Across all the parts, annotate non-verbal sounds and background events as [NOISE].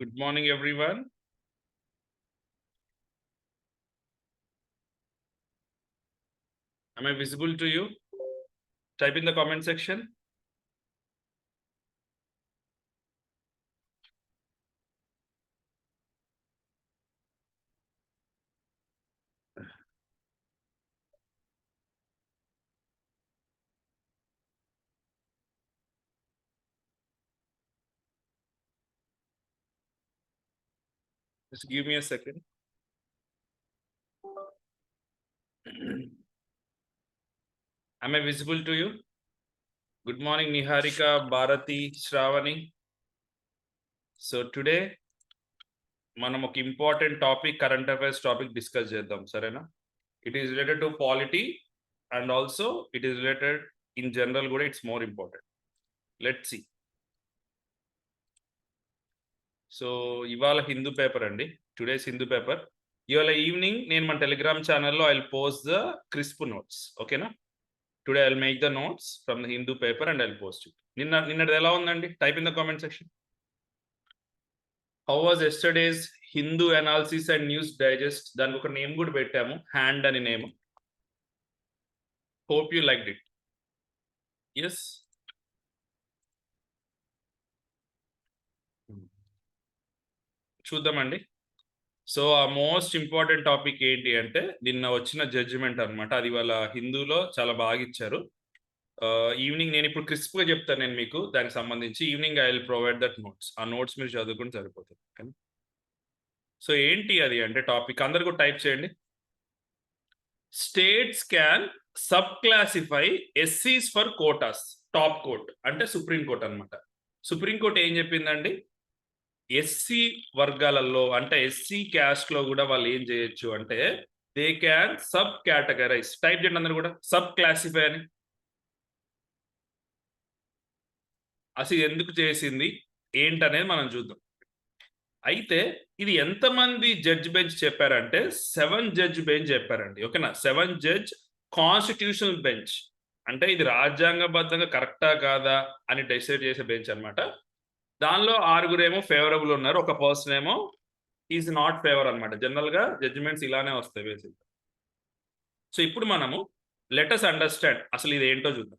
Good morning, everyone. Am I visible to you? Type in the comment section. Just give me a second. [CLEARS THROAT] Am I visible to you? Good morning, Niharika, Bharati, Shravani. So today మనం ఒక important topic current affairs topic discuss చేద్దాం సరేనా it is related to polity and also it is related in general కూడా it's more important let see so ఇవాళ Hindu paper అండి today's Hindu paper. ఇవాళ evening నేను మన టెలిగ్రామ్ ఛానల్లో I post the crisp notes ఓకేనా? Today I make the notes from the Hindu paper and I post నిన్న నిన్నది ఎలా ఉందండి? Type in the comment section. How was yesterday's Hindu analysis and news digest? దానికి ఒక name కూడా పెట్టాము hand అని name. Hope you like it. Yes? చూద్దామండి. సో ఆ మోస్ట్ ఇంపార్టెంట్ టాపిక్ ఏంటి అంటే నిన్న వచ్చిన జడ్జిమెంట్ అనమాట అది వాళ్ళ హిందూలో చాలా బాగా ఇచ్చారు. ఈవినింగ్ నేను ఇప్పుడు క్రిస్ప్గా చెప్తాను నేను మీకు దానికి సంబంధించి. Evening I will provide that notes. ఆ నోట్స్ మీరు చదువుకుని సరిపోతుంది. సో ఏంటి అది అంటే టాపిక్? అందరు కూడా టైప్ చేయండి. స్టేట్స్ క్యాన్ సబ్ క్లాసిఫై ఎస్సీస్ ఫర్ కోటాస్. Top court. అంటే సుప్రీం కోర్ట్ అనమాట సుప్రీం కోర్ట్ ఏం చెప్పిందండి? ఎస్సీ వర్గాలలో అంటే ఎస్సీ క్యాస్ట్లో కూడా వాళ్ళు ఏం చేయొచ్చు అంటే they can sub categorize. Type చేయండి అందరు కూడా. సబ్ క్లాసిఫై అని. అసలు ఎందుకు చేసింది? ఏంటనేది మనం చూద్దాం. అయితే ఇది ఎంతమంది జడ్జ్ బెంచ్ చెప్పారంటే సెవెన్ జడ్జ్ బెంచ్ చెప్పారండి. ఓకేనా? Seven judge constitutional bench. అంటే ఇది రాజ్యాంగబద్ధంగా కరెక్టా కాదా అని డిసైడ్ చేసే బెంచ్ అనమాట దానిలో ఆరుగురు ఏమో ఫేవరబుల్ ఉన్నారు. ఒక పర్సన్ ఏమో ఈజ్ నాట్ ఫేవర్ అనమాట జనరల్గా జడ్జిమెంట్స్ ఇలానే వస్తాయి బేసిక్ సో ఇప్పుడు మనము లెటస్ అండర్స్టాండ్ అసలు ఇది ఏంటో చూద్దాం.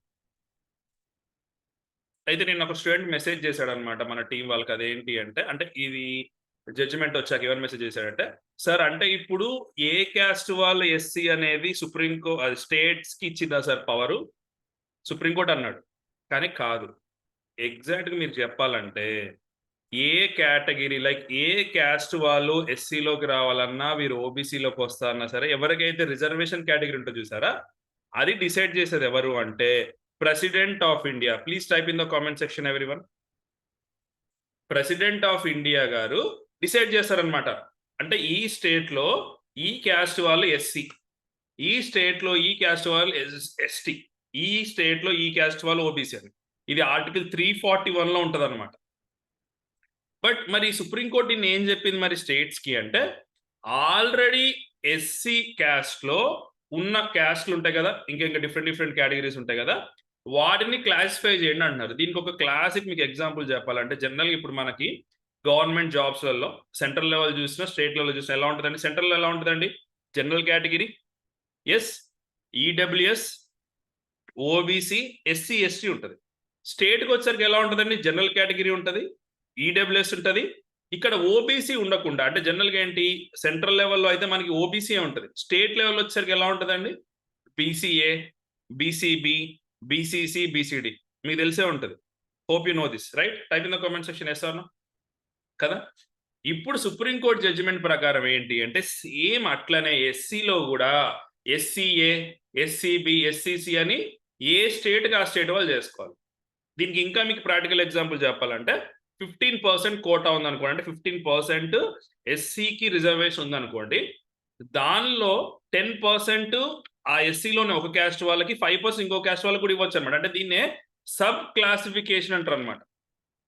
అయితే నేను ఒక స్టూడెంట్ మెసేజ్ చేశాడు అనమాట మన టీం వాళ్ళకి అదేంటి అంటే అంటే ఇది జడ్జిమెంట్ వచ్చాక ఎవరు మెసేజ్ చేశాడంటే సార్ అంటే ఇప్పుడు ఏ క్యాస్ట్ వాళ్ళు ఎస్సీ అనేది సుప్రీం కోర్ట్ అది స్టేట్స్కి ఇచ్చిందా సార్ పవరు సుప్రీంకోర్టు అన్నాడు. కానీ కాదు. ఎగ్జాక్ట్గా మీరు చెప్పాలంటే ఏ కేటగిరీ లైక్ ఏ క్యాస్ట్ వాళ్ళు ఎస్సీలోకి రావాలన్నా వీరు ఓబీసీలోకి వస్తారన్నా సరే ఎవరికైతే రిజర్వేషన్ కేటగిరీ ఉంటుందో చూసారా అది డిసైడ్ చేసేది ఎవరు అంటే president of India. Please type in the comment section ఎవరి వన్ ప్రెసిడెంట్ ఆఫ్ ఇండియా గారు డిసైడ్ చేస్తారనమాట అంటే ఈ స్టేట్లో ఈ క్యాస్ట్ వాళ్ళు ఎస్సీ ఈ స్టేట్లో ఈ క్యాస్ట్ వాళ్ళు ఎస్టీ ఈ స్టేట్లో ఈ క్యాస్ట్ వాళ్ళు ఓబీసీ అని. ఇది ఆర్టికల్ త్రీ ఫార్టీ వన్లో ఉంటుంది అనమాట బట్ మరి సుప్రీంకోర్టు ఇన్ని ఏం చెప్పింది మరి స్టేట్స్కి అంటే ఆల్రెడీ ఎస్సీ క్యాస్ట్లో ఉన్న క్యాస్ట్లు ఉంటాయి కదా ఇంకా ఇంకా డిఫరెంట్ డిఫరెంట్ కేటగిరీస్ ఉంటాయి కదా వాటిని క్లాసిఫై చేయండి అంటున్నారు. దీనికి ఒక క్లాసిక్ మీకు ఎగ్జాంపుల్ చెప్పాలంటే జనరల్గా ఇప్పుడు మనకి గవర్నమెంట్ జాబ్స్లలో సెంట్రల్ లెవెల్ చూసినా స్టేట్ లెవెల్ చూసినా ఎలా ఉంటుందండి? సెంట్రల్ ఎలా ఉంటుందండి? General category? Yes. EWS OBC SC ST ఉంటుంది. స్టేట్కి వచ్చేసరికి ఎలా ఉంటుందండి? జనరల్ కేటగిరీ ఉంటుంది ఈడబ్ల్యూఎస్ ఉంటుంది. ఇక్కడ ఓబీసీ ఉండకుండా అంటే జనరల్గా ఏంటి? సెంట్రల్ లెవెల్లో అయితే మనకి ఓబీసీ ఉంటుంది. స్టేట్ లెవెల్ వచ్చేసరికి ఎలా ఉంటుందండి? బీసీఏ బీసీబీ బీసీసీ బీసీడి మీకు తెలిసే ఉంటుంది. Hope you know this right type in the comment section వేస్తాను కదా? ఇప్పుడు సుప్రీంకోర్టు జడ్జిమెంట్ ప్రకారం ఏంటి అంటే సేమ్ అట్లనే ఎస్సీలో కూడా ఎస్సీఏ ఎస్సీబి ఎస్సీసీ అని ఏ స్టేట్కి ఆ స్టేట్ వాళ్ళు చేసుకోవాలి. దీనికి ఇంకా మీకు ప్రాక్టికల్ ఎగ్జాంపుల్ చెప్పాలంటే ఫిఫ్టీన్ పర్సెంట్ కోటా ఉందనుకోండి. అంటే ఫిఫ్టీన్ పర్సెంట్ ఎస్సీకి రిజర్వేషన్ ఉందనుకోండి. దానిలో టెన్ పర్సెంట్ ఆ ఎస్సీలోనే ఒక క్యాస్ట్ వాళ్ళకి ఫైవ్ పర్సెంట్ ఇంకో క్యాస్ట్ వాళ్ళకి కూడా ఇవ్వచ్చు అనమాట అంటే దీన్నే సబ్ క్లాసిఫికేషన్ అంటారు అనమాట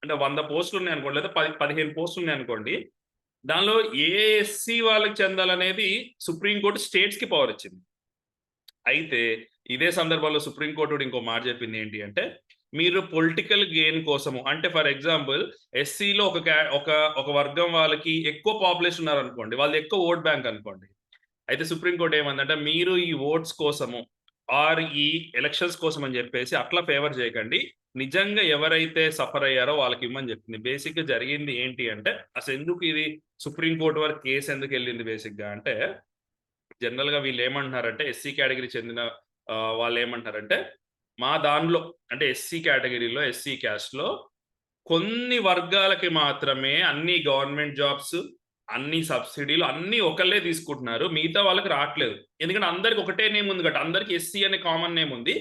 అంటే వంద పోస్టులు ఉన్నాయి అనుకోండి లేదా పది పదిహేను పోస్టులు ఉన్నాయి అనుకోండి. దానిలో ఏ ఎస్సీ వాళ్ళకి చెందాలనేది సుప్రీంకోర్టు స్టేట్స్కి పవర్ ఇచ్చింది. అయితే ఇదే సందర్భంలో సుప్రీంకోర్టు ఇంకో మాట చెప్పింది ఏంటి అంటే మీరు పొలిటికల్ గెయిన్ కోసము. అంటే ఫర్ ఎగ్జాంపుల్ ఎస్సీలో ఒక ఒక ఒక వర్గం వాళ్ళకి ఎక్కువ పాపులేషన్ ఉన్నారనుకోండి వాళ్ళది ఎక్కువ ఓట్ బ్యాంక్ అనుకోండి. అయితే సుప్రీంకోర్టు ఏమందంటే మీరు ఈ ఓట్స్ కోసము ఆర్ ఈ ఎలక్షన్స్ కోసం అని చెప్పేసి అట్లా ఫేవర్ చేయకండి. నిజంగా ఎవరైతే సఫర్ అయ్యారో వాళ్ళకి ఇమ్మని చెప్పింది. బేసిక్గా జరిగింది ఏంటి అంటే అసలు ఎందుకు ఇది సుప్రీంకోర్టు వరకు కేసు ఎందుకు వెళ్ళింది బేసిక్గా అంటే జనరల్గా వీళ్ళు ఏమంటున్నారంటే ఎస్సీ కేటగిరీ చెందిన వాళ్ళు ఏమంటారంటే మా దానిలో అంటే ఎస్సీ కేటగిరీలో ఎస్సీ క్యాస్ట్లో కొన్ని వర్గాలకి మాత్రమే అన్ని గవర్నమెంట్ జాబ్స్ అన్ని సబ్సిడీలు అన్ని ఒకళ్ళే తీసుకుంటున్నారు. మిగతా వాళ్ళకి రావట్లేదు. ఎందుకంటే అందరికి ఒకటే నేమ్ ఉంది కాబట్టి అందరికి ఎస్సీ అనే కామన్ నేమ్ ఉంది.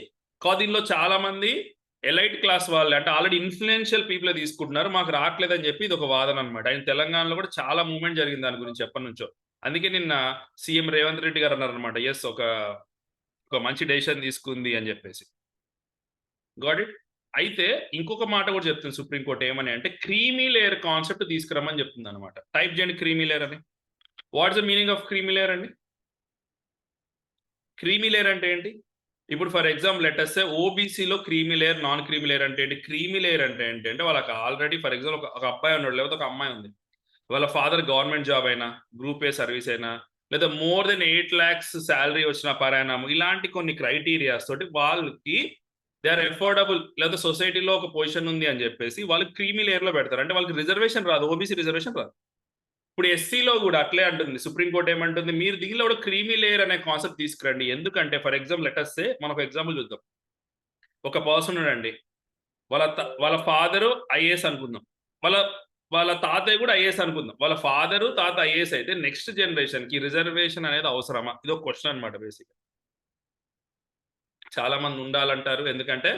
కా దీనిలో చాలా మంది ఎలైట్ క్లాస్ వాళ్ళు. అంటే ఆల్రెడీ ఇన్ఫ్లుయెన్షియల్ పీపుల్ తీసుకుంటున్నారు. మాకు రావట్లేదు అని చెప్పి ఇది ఒక వాదన అనమాట ఆయన తెలంగాణలో కూడా చాలా మూమెంట్ జరిగింది దాని గురించి చెప్పని నుంచో. అందుకే నిన్న సీఎం రేవంత్ రెడ్డి గారు అన్నారు అనమాట ఎస్ ఒక ఒక మంచి డెసిషన్ తీసుకుంది అని చెప్పేసి. గాడ్ ఇట్ అయితే ఇంకొక మాట కూడా చెప్తుంది సుప్రీంకోర్టు ఏమని అంటే క్రీమీ లేయర్ కాన్సెప్ట్ తీసుకురమ్మని చెప్తుంది అనమాట టైప్ చేయండి క్రీమీ లేయర్ అని. What's the meaning of creamy layer అండి? క్రీమీ లేయర్ అంటే ఏంటి? ఇప్పుడు for example letters ఓబీసీలో creamy layer non creamy layer అంటే ఏంటి? క్రీమీ లేయర్ అంటే ఏంటి అంటే వాళ్ళకి ఆల్రెడీ ఫర్ ఎగ్జాంపుల్ ఒక అబ్బాయి ఉన్నాడు లేకపోతే ఒక అమ్మాయి ఉంది. వాళ్ళ ఫాదర్ గవర్నమెంట్ జాబ్ అయినా గ్రూప్ ఏ సర్వీస్ అయినా లేదా more than eight lakhs salary వచ్చిన పరాయణం ఇలాంటి కొన్ని క్రైటీరియాస్ తోటి వాళ్ళకి దే ఆర్ ఎఫోర్డబుల్ లేదా సొసైటీలో ఒక పొజిషన్ ఉంది అని చెప్పేసి వాళ్ళు క్రీమీ లేయర్లో పెడతారు. అంటే వాళ్ళకి రిజర్వేషన్ రాదు. ఓబీసీ రిజర్వేషన్ రాదు. ఇప్పుడు ఎస్సీలో కూడా అట్లే అంటుంది. సుప్రీంకోర్టు ఏమంటుంది? మీరు దీనిలో కూడా క్రీమీ లేయర్ అనే కాన్సెప్ట్ తీసుకురండి. ఎందుకంటే ఫర్ ఎగ్జాంపుల్ లెటర్స్ మనం ఒక ఎగ్జాంపుల్ చూద్దాం. ఒక పర్సన్ ఉన్నాడండి వాళ్ళ వాళ్ళ ఫాదరు ఐఏఎస్ అనుకుందాం. వాళ్ళ వాళ్ళ తాతయ్య కూడా ఐఏఎస్ అనుకుందాం. వాళ్ళ ఫాదరు తాత ఐఏఎస్ అయితే నెక్స్ట్ జనరేషన్కి రిజర్వేషన్ అనేది అవసరమా? ఇది ఒక క్వశ్చన్ అనమాట బేసిక్ చాలా మంది ఉండాలంటారు. ఎందుకంటే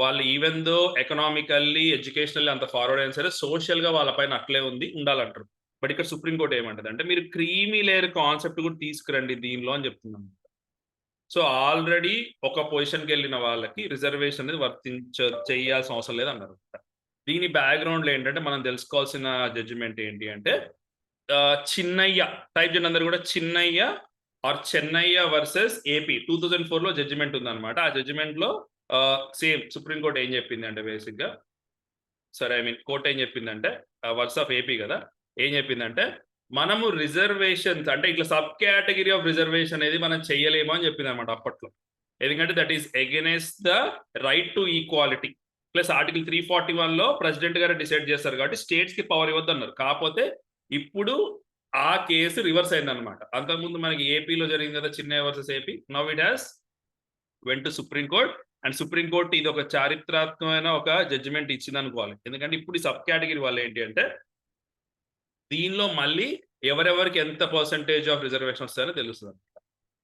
వాళ్ళు ఈవెన్ దో ఎకనామికల్లీ ఎడ్యుకేషనల్లీ అంత ఫార్వర్డ్ అయినా సరే సోషల్గా వాళ్ళ పైన అట్లే ఉంది ఉండాలంటారు. బట్ ఇక్కడ సుప్రీంకోర్టు ఏమంటది అంటే మీరు క్రీమీ లేయర్ కాన్సెప్ట్ కూడా తీసుకురండి దీనిలో అని చెప్తున్నాం. సో ఆల్రెడీ ఒక పొజిషన్కి వెళ్ళిన వాళ్ళకి రిజర్వేషన్ అనేది వర్తించ చేయాల్సిన అవసరం లేదు అన్నారు దీని బ్యాక్గ్రౌండ్లో ఏంటంటే మనం తెలుసుకోవాల్సిన జడ్జిమెంట్ ఏంటి అంటే చిన్నయ్య టైప్ జన్ అందరు కూడా Chinnaiah or Chennaiah versus AP. Two thousand ఫోర్లో జడ్జిమెంట్ ఉందన్నమాట. ఆ జడ్జిమెంట్లో సేమ్ సుప్రీంకోర్టు ఏం చెప్పింది అంటే బేసిక్గా సరే ఐ మీన్ కోర్ట్ ఏం చెప్పిందంటే వర్స్ ఆఫ్ ఏపీ కదా ఏం చెప్పిందంటే మనము రిజర్వేషన్స్ అంటే ఇట్లా సబ్ కేటగిరీ ఆఫ్ రిజర్వేషన్ అనేది మనం చెయ్యలేము అని చెప్పింది అనమాట అప్పట్లో. ఎందుకంటే that is against the right to equality plus article three forty వన్లో ప్రెసిడెంట్ గారు డిసైడ్ చేస్తారు కాబట్టి స్టేట్స్కి పవర్ ఇవ్వద్దు అన్నారు కాకపోతే ఇప్పుడు ఆ కేసు రివర్స్ అయింది అనమాట అంతకుముందు మనకి ఏపీలో జరిగింది కదా Chinna versus AP. Now it has went to supreme court and supreme court ఇది ఒక చారిత్రాత్మకమైన ఒక జడ్జిమెంట్ ఇచ్చింది అనుకోవాలి ఎందుకంటే ఇప్పుడు ఈ సబ్ కేటగిరీ వాళ్ళు ఏంటి అంటే దీనిలో మళ్ళీ ఎవరెవరికి ఎంత పర్సంటేజ్ ఆఫ్ రిజర్వేషన్ వస్తారో తెలుస్తుంది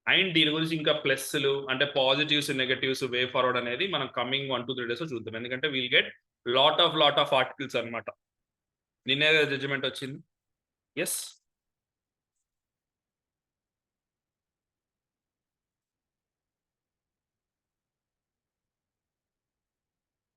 అండ్ దీని గురించి ఇంకా ప్లస్లు అంటే పాజిటివ్స్ నెగటివ్స్ వే ఫార్వర్డ్ అనేది మనం coming one two three days చూద్దాం. ఎందుకంటే we'll get lot of lot of articles అన్నమాట. నిన్నే జడ్జిమెంట్ వచ్చింది. ఎస్